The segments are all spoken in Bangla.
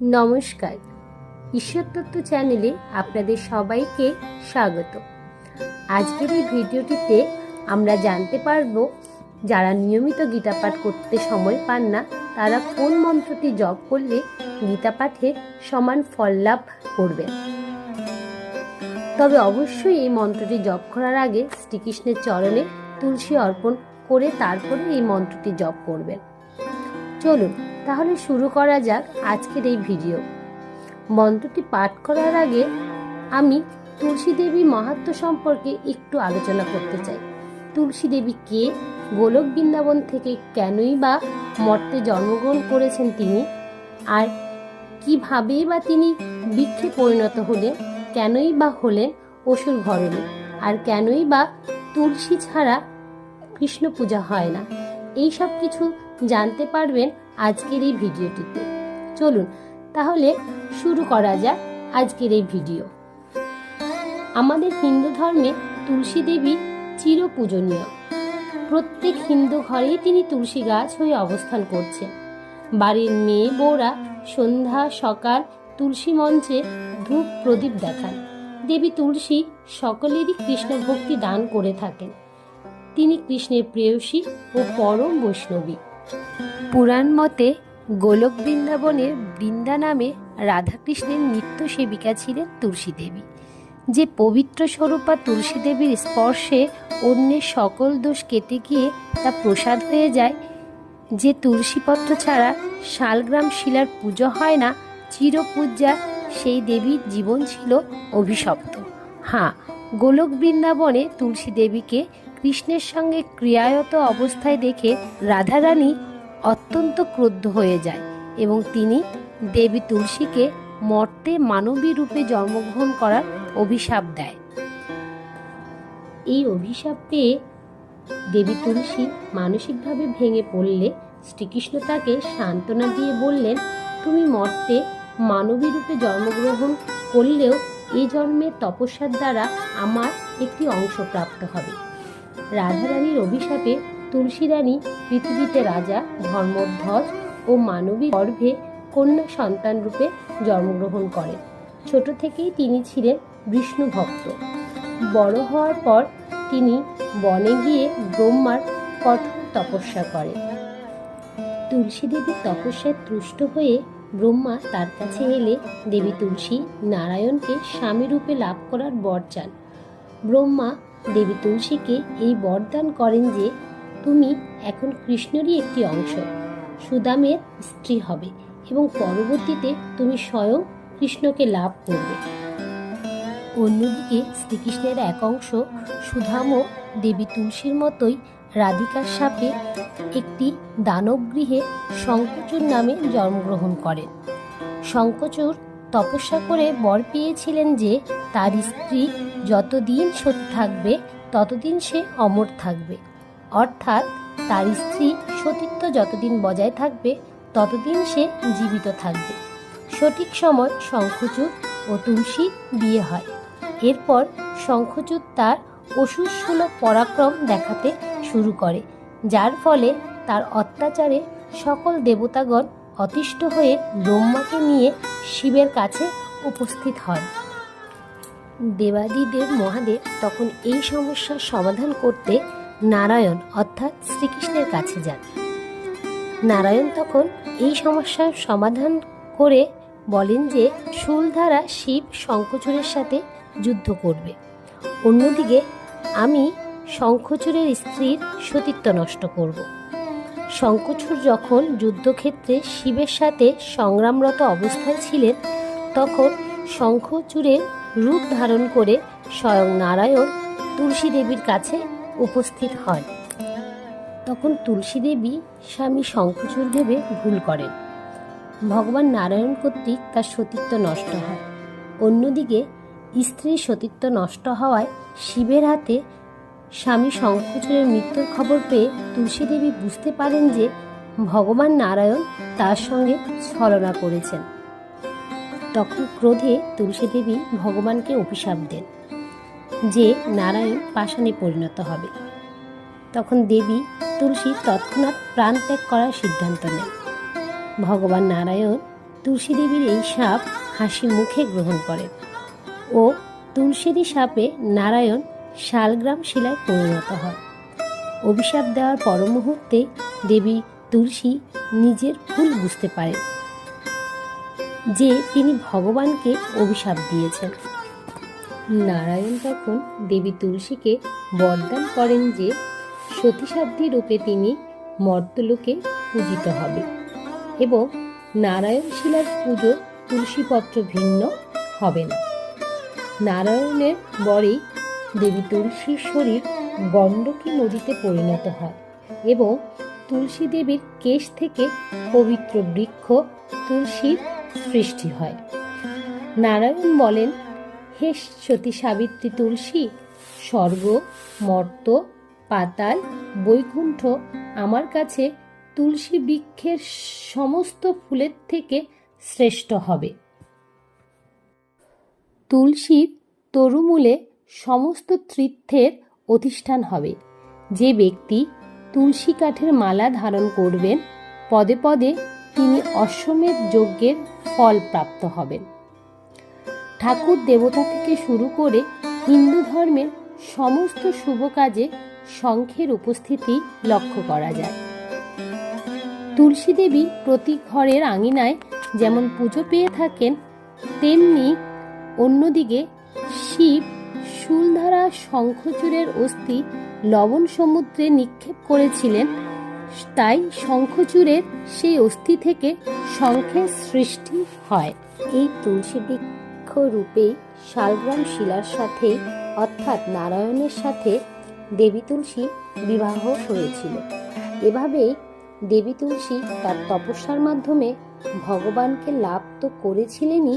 নমস্কার। ঈশ্বর তত্ত্ব চ্যানেলে আপনাদের সবাইকে স্বাগত। আজকের এই ভিডিওটিতে আমরা জানতে পারব, যারা নিয়মিত গীতা পাঠ করতে সময় পান না, তারা কোন মন্ত্রটি জপ করলে গীতা পাঠের সমান ফল লাভ করবেন তবে অবশ্যই এই মন্ত্রটি জপ করার আগে শ্রীকৃষ্ণের চরণে তুলসী অর্পণ করে তারপরে এই মন্ত্রটি জপ করবেন। চলুন তাহলে শুরু করা যাক আজকের এই ভিডিও। মন্ত্রটি পাঠ করার আগে আমি তুলসী দেবী মাহাত্ম সম্পর্কে একটু আলোচনা করতে চাই। তুলসী দেবী কে? গোলক বৃন্দাবন থেকে কেনই বা মর্তে জন্মগ্রহণ করেছেন তিনি? আর কিভাবেই বা তিনি বৃক্ষে পরিণত হলেন? কেনই বা হলেন অসুর ঘরণী আর কেনই বা তুলসী ছাড়া কৃষ্ণ পূজা হয় না? এই সব কিছু জানতে পারবেন আজকের এই ভিডিওটিতে। চলুন, তাহলে শুরু করা যাক আজকের এই ভিডিও। আমাদের হিন্দু ধর্মে তুলসী দেবী চির পূজনীয় প্রত্যেক হিন্দু ঘরেই তিনি তুলসী গাছ হয়ে অবস্থান করছেন। বাড়ির মেয়ে বউরা সন্ধ্যা, সকাল তুলসী মঞ্চে ধূপ প্রদীপ দেখান। দেবী তুলসী সকলেরই কৃষ্ণ ভক্তি দান করে থাকেন। তিনি কৃষ্ণের প্রেয়সী ও পরম বৈষ্ণবী। পুরাণ মতে গোলক বৃন্দাবনের বৃন্দা নামে রাধাকৃষ্ণের নিত্য সেবিকা ছিলেন তুলসী দেবী যে পবিত্র স্বরূপা তুলসী দেবীর স্পর্শে অন্যের সকল দোষ কেটে গিয়ে তা প্রসাদ হয়ে যায়, যে তুলসীপত্র ছাড়া শালগ্রাম শিলার পুজো হয় না চিরপূজা সেই দেবীর জীবন ছিল অভিশপ্ত। হ্যাঁ গোলক বৃন্দাবনে তুলসী দেবীকে কৃষ্ণের সঙ্গে ক্রিয়ায়ত অবস্থায় দেখে রাধারানী অত্যন্ত ক্রুদ্ধ হয়ে যায় এবং তিনি দেবী তুলসীকে মর্তে মানবী রূপে জন্মগ্রহণ করার অভিশাপ দেয়। এই অভিশাপ পেয়ে দেবী তুলসী মানসিকভাবে ভেঙে পড়লে শ্রীকৃষ্ণ তাকে সান্ত্বনা দিয়ে বললেন, তুমি মর্তে মানবী রূপে জন্মগ্রহণ করলেও এই জন্মের তপস্যার দ্বারা আমার একটি অংশ প্রাপ্ত হবে। রাধারানীর অভিশাপে তুলসী রানী পৃথিবীতে রাজা, ধর্মধ্বজ ও মানবী গর্ভে কন্যা সন্তান রূপে জন্মগ্রহণ করেন। ছোট থেকেই তিনি ছিলেন বিষ্ণু ভক্ত। বড় হওয়ার পর তিনি বনে গিয়ে ব্রহ্মার কঠোর তপস্যা করেন। তুলসী দেবী তপস্যায় তুষ্ট হয়ে ব্রহ্মা তার কাছে এলে দেবী তুলসী নারায়ণকে স্বামী রূপে লাভ করার বর চান। ব্রহ্মা দেবী তুলসীকে এই বরদান করেন যে তুমি এখন কৃষ্ণেরই একটি অংশ। সুদামের স্ত্রী হবে এবং পরবর্তীতে তুমি স্বয়ং কৃষ্ণকে লাভ করবে। অন্যদিকে শ্রীকৃষ্ণের এক অংশ সুধামও দেবী তুলসীর মতোই রাধিকার সাপে একটি দানবগৃহে শঙ্কচুর নামে জন্মগ্রহণ করেন শঙ্কচুর তপস্যা করে বর পেয়েছিলেন যে তার স্ত্রী যতদিন সৎ থাকবে, ততদিন সে অমর থাকবে। অর্থাৎ তার স্ত্রী সতীত্ব যতদিন বজায় থাকবে, ততদিন সে জীবিত থাকবে। সঠিক সময় শঙ্খচূড় ও তুলসী বিয়ে হয়। এরপর শঙ্খচূড় তার অসুরসুলভ পরাক্রম দেখাতে শুরু করে, যার ফলে তার অত্যাচারে সকল দেবতাগণ অতিষ্ঠ হয়ে ব্রহ্মাকে নিয়ে শিবের কাছে উপস্থিত হন দেবাদিদেব মহাদেব তখন এই সমস্যার সমাধান করতে নারায়ণ অর্থাৎ শ্রীকৃষ্ণের কাছে যান। নারায়ণ তখন এই সমস্যার সমাধান করে বলেন যে শুল দ্বারা শিব শঙ্খচূড়ের সাথে যুদ্ধ করবে। অন্যদিকে আমি শঙ্খচূড়ের স্ত্রীর সতীত্ব নষ্ট করব। শঙ্খচূড় যখন যুদ্ধক্ষেত্রে শিবের সাথে সংগ্রামরত অবস্থায় ছিলেন, তখন শঙ্খচূড়ের রূপ ধারণ করে স্বয়ং নারায়ণ তুলসী দেবীর কাছে উপস্থিত হয়। তখন তুলসী দেবী স্বামী শঙ্খচূড় ভেবে ভুল করেন। ভগবান নারায়ণ কর্তৃক তার সতীত্ব নষ্ট হয়। অন্যদিকে স্ত্রীর সতীত্ব নষ্ট হওয়ায় শিবের হাতে স্বামী শঙ্খচূড়ের মৃত্যুর খবর পেয়ে তুলসী দেবী বুঝতে পারেন যে ভগবান নারায়ণ তার সঙ্গে ছলনা করেছেন। তখন ক্রোধে তুলসী দেবী ভগবানকে অভিশাপ দেন, যে নারায়ণ পাষাণে পরিণত হবে। তখন দেবী তুলসী তৎক্ষণাৎ প্রাণ ত্যাগ করার সিদ্ধান্ত নেন। ভগবান নারায়ণ তুলসী দেবীর এই সাপ হাসি মুখে গ্রহণ করেন ও তুলসীদি সাপে নারায়ণ শালগ্রাম শিলায় পরিণত হয়। অভিশাপ দেওয়ার পর মুহূর্তে দেবী তুলসী নিজের ভুল বুঝতে পারেন। যে তিনি ভগবানকে অভিশাপ দিয়েছেন। নারায়ণ তখন দেবী তুলসীকে বরদান করেন যে সতীসাধ্যী রূপে তিনি মর্তলোকে পূজিত হবে এবং নারায়ণ শিলার পুজো তুলসীপত্র ভিন্ন হবে না। নারায়ণের বরেই দেবী তুলসীর শরীর গণ্ডকী নদীতে পরিণত হয় এবং তুলসী দেবীর কেশ থেকে পবিত্র বৃক্ষ তুলসীর সৃষ্টি হয়। নারায়ণ বলেন হে সতী সাবিত্রী তুলসী, স্বর্গ, মর্ত, পাতাল, বৈকুণ্ঠ আমার কাছে তুলসী বৃক্ষের সমস্ত ফুলের থেকে শ্রেষ্ঠ হবে। তুলসীর তরুমূলে সমস্ত তীর্থের অধিষ্ঠান হবে। যে ব্যক্তি তুলসী কাঠের মালা ধারণ করবেন, পদে পদে তিনি অশ্বমেধ যজ্ঞের ফল প্রাপ্ত হবেন। ঠাকুর দেবতা থেকে শুরু করে হিন্দু ধর্মের সমস্ত শুভ কাজে শঙ্খের উপস্থিতি লক্ষ্য করা যায়। তুলসী দেবী প্রতি ঘরের আঙিনায় যেমন পুজো পেয়ে থাকেন, তেমনি অন্যদিকে শিব, শুলধারা, শঙ্খচূড়ের অস্থি, লবণ সমুদ্রে নিক্ষেপ করেছিলেন তাই শঙ্খচূড়ের সেই অস্থি থেকে শঙ্খের সৃষ্টি হয়। এই তুলসী বৃক্ষ রূপেই শালগ্রাম শিলার সাথে অর্থাৎ নারায়ণের সাথে দেবী তুলসী বিবাহ হয়েছিল। এভাবেই দেবী তুলসী তার তপস্যার মাধ্যমে ভগবানকে লাভ তো করেছিলেনই,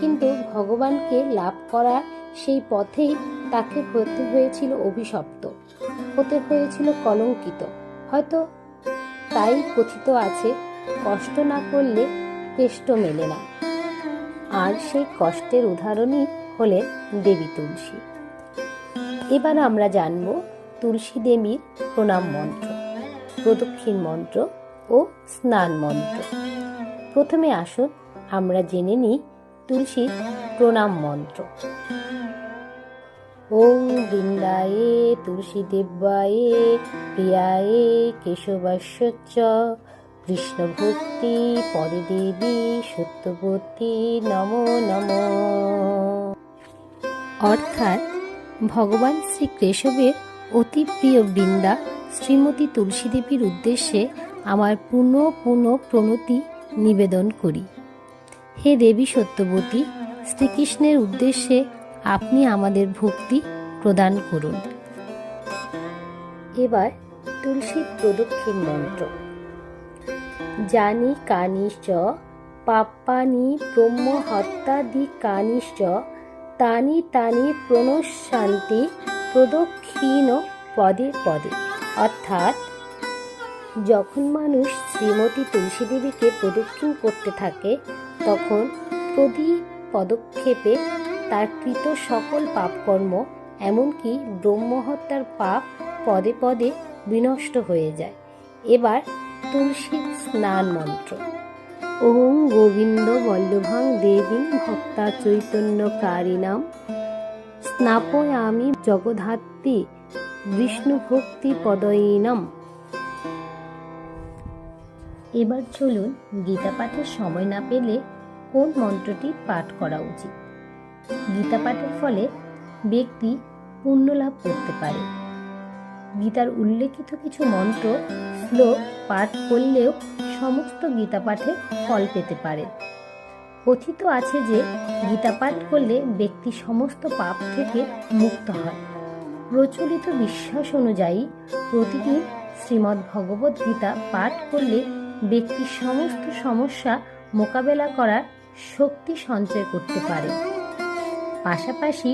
কিন্তু ভগবানকে লাভ করার সেই পথেই তাকে হতে হয়েছিল অভিশপ্ত, হতে হয়েছিল কলঙ্কিত। হয়তো তাই কথিত আছে, কষ্ট না করলে কেষ্ট মেলে না। আর সেই কষ্টের উদাহরণই হলেন দেবী তুলসী। এবার আমরা জানব তুলসী দেবীর প্রণাম মন্ত্র, প্রদক্ষিণ মন্ত্র ও স্নান মন্ত্র। প্রথমে আসুন আমরা জেনে নিই তুলসীর প্রণাম মন্ত্র। ওং বৃন্দায়ে তুলসী দেব্যায়ে প্রিয়ায়ে কেশবাস্য কৃষ্ণ ভক্তি পদে দেবী সত্যবতী, নম নম। অর্থাৎ ভগবান শ্রী কেশবের অতি প্রিয় বৃন্দা শ্রীমতী তুলসী দেবীর উদ্দেশ্যে আমার পুনঃ পুনঃ প্রণতি নিবেদন করি। হে দেবী সত্যবতী, শ্রীকৃষ্ণের উদ্দেশ্যে আপনি আমাদের ভক্তি প্রদান করুন। এবার তুলসীর প্রদক্ষিণ মন্ত্র। জানি কানিশ্চ, পাপ্পানি ব্রহ্ম হত্যাদি কানিশ্চ তানি তানি প্রণশান্তি প্রদক্ষিণ পদে পদে। অর্থাৎ, যখন মানুষ শ্রীমতী তুলসী দেবীকে প্রদক্ষিণ করতে থাকে, তখন প্রতি পদক্ষেপে তার কৃত সকল পাপকর্ম, এমনকি ব্রহ্মহত্যার পাপ পদে পদে বিনষ্ট হয়ে যায়। এবার তুলসীর স্নান মন্ত্র। ওম গোবিন্দ বল্লভাং দেবী ভক্তা চৈতন্যকারিণাম স্নাপয়ামি জগধাত্রী বিষ্ণু ভক্তি পদয়ীনম। এবার চলুন গীতা পাঠের সময় না পেলে কোন মন্ত্রটি পাঠ করা উচিত? গীতা পাঠের ফলে ব্যক্তি পুণ্য লাভ করতে পারে। গীতার উল্লেখিত কিছু মন্ত্র, শ্লোক, পাঠ করলেও সমস্ত গীতা পাঠে ফল পেতে পারে। কথিত আছে যে, গীতা পাঠ করলে ব্যক্তি সমস্ত পাপ থেকে মুক্ত হয়। প্রচলিত বিশ্বাস অনুযায়ী প্রতিদিন শ্রীমদ্ ভগবদ্ গীতা পাঠ করলে ব্যক্তি সমস্ত সমস্যা মোকাবেলা করার শক্তি সঞ্চয় করতে পারে। পাশাপাশি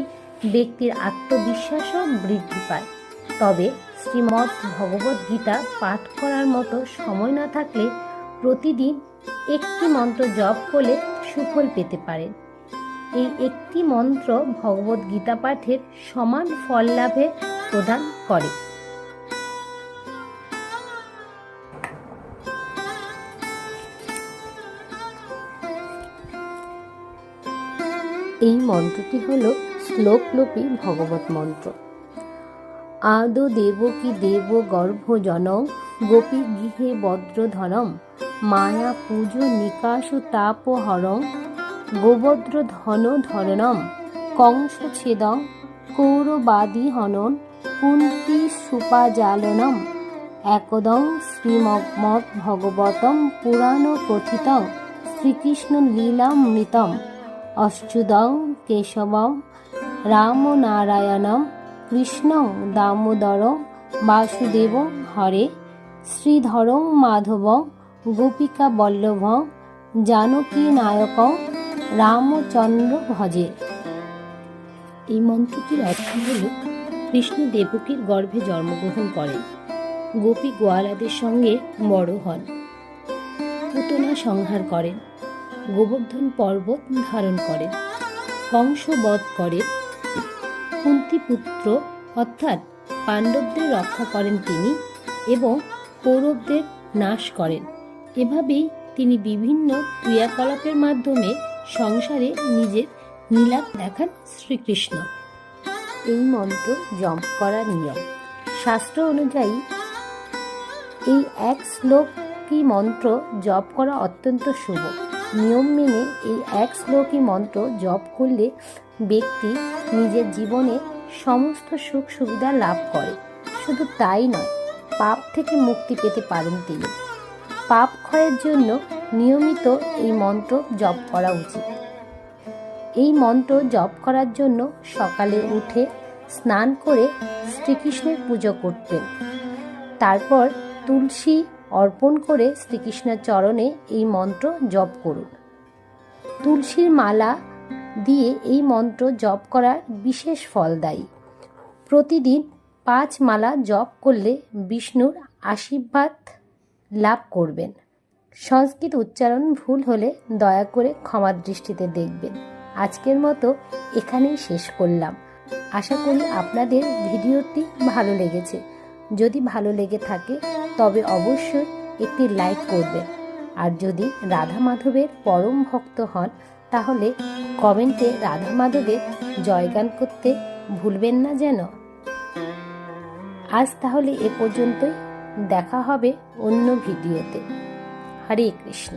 ব্যক্তির আত্মবিশ্বাসও বৃদ্ধি পায়। তবে শ্রীমদ্ ভগবদ্ গীতা পাঠ করার মতো সময় না থাকলে প্রতিদিন একটি মন্ত্র জপ করলে সুফল পেতে পারেন এই একটি মন্ত্র ভগবদ্ গীতা পাঠের সমান ফল লাভে প্রদান করে। এই মন্ত্রটি হল শ্লোকলোপী ভগবত মন্ত্র। আদো দেব কি দেব গর্ভ জনম, গোপী গৃহে বদ্রধনম মায়া পুজো নিকাশ তাপ হরং গোবদ্র ধন ধরণম, কংস ছেদং, কৌরবাদী হনন, কুন্তি সুপাজালনম, একদং শ্রীমৎ ভগবতম পুরাণ কথিতং শ্রীকৃষ্ণ লীলামৃতম অচ্যুদং কেশবম রামনারায়ণম কৃষ্ণ দামোদর বাসুদেব হরে শ্রীধরং মাধবং গোপিকা বল্লভ জানকী নায়ক রামচন্দ্র ভজে এই মন্ত্রটির অর্থ হল, কৃষ্ণ দেবকীর গর্ভে জন্মগ্রহণ করেন। গোপী গোয়ালাদের সঙ্গে বড় হন। পুতনা সংহার করেন। গোবর্ধন পর্বত ধারণ করেন কংস বধ করেন কুন্তিপুত্র অর্থাৎ পাণ্ডবদের রক্ষা করেন তিনি এবং কৌরবদের নাশ করেন। এভাবেই তিনি বিভিন্ন ক্রিয়াকলাপের মাধ্যমে সংসারে নিজের নীলাপ দেখান শ্রীকৃষ্ণ। এই মন্ত্র জপ করার নিয়ম। শাস্ত্র অনুযায়ী, এই এক শ্লোকী মন্ত্র জপ করা অত্যন্ত শুভ। নিয়ম মেনে এই এক শ্লোকী মন্ত্র জপ করলে ব্যক্তি নিজের জীবনে সমস্ত সুখ সুবিধা লাভ করে। শুধু তাই নয়, পাপ থেকে মুক্তি পেতে পারেন তিনি। পাপ ক্ষয়ের জন্য নিয়মিত এই মন্ত্র জপ করা উচিত। এই মন্ত্র জপ করার জন্য সকালে উঠে স্নান করে শ্রীকৃষ্ণের পুজো করতেন। তারপর তুলসী অর্পণ করে শ্রীকৃষ্ণের চরণে এই মন্ত্র জপ করুন। তুলসীর মালা দিয়ে এই মন্ত্র জপ করার বিশেষ ফলদায়ী প্রতিদিন পাঁচ মালা জপ করলে বিষ্ণুর আশীর্বাদ লাভ করবেন। সংস্কৃত উচ্চারণ ভুল হলে দয়া করে ক্ষমার দৃষ্টিতে দেখবেন। আজকের মতো এখানেই শেষ করলাম। আশা করি আপনাদের ভিডিওটি ভালো লেগেছে। যদি ভালো লেগে থাকে, তবে অবশ্যই একটি লাইক করবেন আর যদি রাধা মাধবের পরম ভক্ত হন, তাহলে কমেন্টে রাধা মাধবের জয়গান করতে ভুলবেন না যেন। আজ তাহলে এ পর্যন্তই। দেখা হবে অন্য ভিডিওতে। হরে কৃষ্ণ।